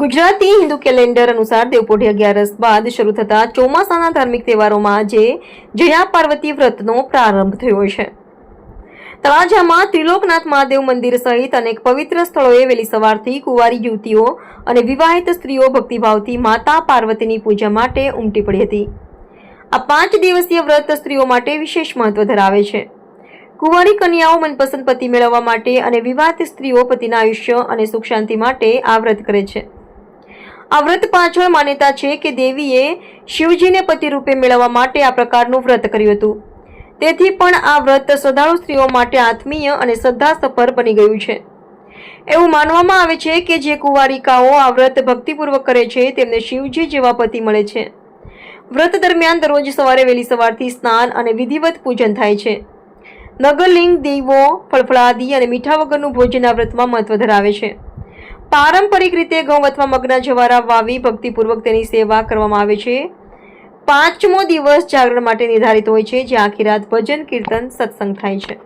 Gujarati Hindu calendar અનુસાર દેવપોઢી અગિયારસ બાદ શરૂ થતા ચોમાસાના ધાર્મિક તહેવારોમાં આજે જયા પાર્વતી વ્રતનો પ્રારંભ થયો છે. તળાજામાં ત્રિલોકનાથ મહાદેવ મંદિર સહિત અનેક પવિત્ર સ્થળોએ વહેલી સવારથી કુંવારી યુવતીઓ અને વિવાહિત સ્ત્રીઓ ભક્તિભાવથી માતા પાર્વતીની પૂજા માટે ઉમટી પડી હતી. આ પાંચ દિવસીય વ્રત સ્ત્રીઓ માટે વિશેષ મહત્વ ધરાવે છે. કુંવારી કન્યાઓ મનપસંદ પતિ મેળવવા માટે અને વિવાહિત સ્ત્રીઓ પતિના આયુષ્ય અને સુખ શાંતિ માટે આ વ્રત કરે છે. આ વ્રત પાછળ માન્યતા છે કે દેવીએ શિવજીને પતિ રૂપે મેળવવા માટે આ પ્રકારનું વ્રત કર્યું હતું. તેથી પણ આ વ્રત શ્રદ્ધાળુ સ્ત્રીઓ માટે આત્મીય અને શ્રદ્ધાસભર બની ગયું છે. એવું માનવામાં આવે છે કે જે કુંવારિકાઓ આ વ્રત ભક્તિપૂર્વક કરે છે, તેમને શિવજી જેવા પતિ મળે છે. વ્રત દરમિયાન દરરોજ સવારે વહેલી સવારથી સ્નાન અને વિધિવત પૂજન થાય છે. નગરલિંગ, દેવો, ફળફળાદી અને મીઠા વગરનું ભોજન આ વ્રતમાં મહત્વ ધરાવે છે. પારંપરિક રીતે ઘઉં અથવા મગના જવારા વાવી ભક્તિપૂર્વક તેની સેવા કરવામાં આવે છે. પાંચમો દિવસ જાગરણ માટે નિર્ધારિત હોય છે જે આખી રાત ભજન, કીર્તન, સત્સંગ થાય છે.